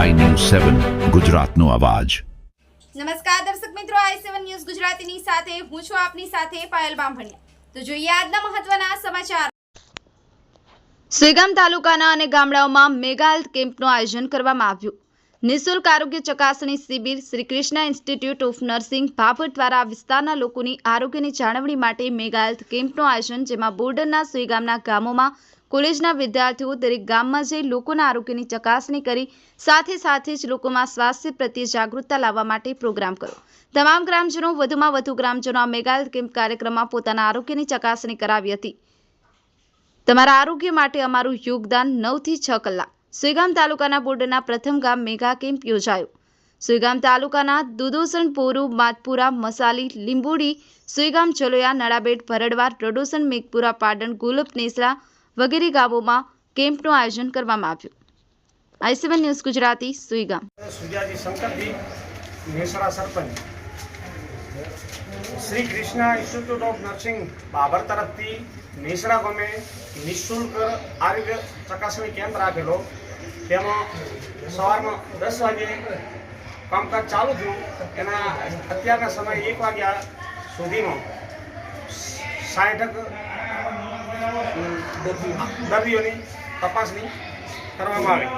સેવન ગુજરાતનો અવાજ. નમસ્કાર દર્શક મિત્રો આઈ સેવન ન્યૂઝ ગુજરાતીની સાથે હું છું આપની સાથે પાયલ બામભણિયા. તો જોઈએ આજના મહત્વના સમાચાર. સેગામ તાલુકાના અને ગામડાઓમાં મેગા હેલ્થ કેમ્પનું આયોજન કરવામાં આવ્યું. નિઃશુલ્ક આરોગ્ય ચકાસણી શિબિર Shri Krishna institute of nursing Bhabhar દ્વારા વિસ્તારના લોકોની આરોગ્યની જાળવણી માટે મેગા હેલ્થ કેમ્પનું આયોજન, જેમાં બોર્ડરના સુઈગામના ગામોમાં, કોલેજના વિદ્યાર્થીઓ દરેક ગામમાં જઈ લોકોના આરોગ્યની ચકાસણી કરી, સાથે સાથે જ લોકોમાં સ્વાસ્થ્ય પ્રત્યે જાગૃતતા લાવવા માટે પ્રોગ્રામ કર્યો. તમામ ગ્રામજનો, વધુમાં વધુ ગ્રામજનો આ મેગા હેલ્થ કેમ્પ કાર્યક્રમમાં પોતાના આરોગ્યની ચકાસણી કરાવી હતી. તમારા આરોગ્ય માટે અમારું યોગદાન નવથી છ કલાક. સુઈગામ તાલુકાના બોર્ડરના પ્રથમ ગામ મેગા કેમ્પ યોજાયો. સુઈગામ તાલુકાના દુદોસણ, પોરુ, માતપુરા, મસાલી, લીંબુડી, સુઈગામ ચલોયા નડાબેટ ભરડવાર, રડોસણ, મેઘપુરા પાટણ ગુલપ, નેસરા વગેરે ગામોમાં કેમ્પનું આયોજન કરવામાં આવ્યું. I C one news Gujarati, Suigam. Sujaji Shankarji Nesara sarpanch. Shri Krishna institute of nursing Babar તરફથી મેસરા ગમે નિઃશુલ્ક આરોગ્ય ચકાસણી કેમ્પ રાખેલો. તેમાં સવારમાં દસ વાગે કામકાજ ચાલુ થયું. એના અત્યારના સમય એક વાગ્યા સુધીમાં સાઠ દર્દીઓની તપાસણી કરવામાં આવી.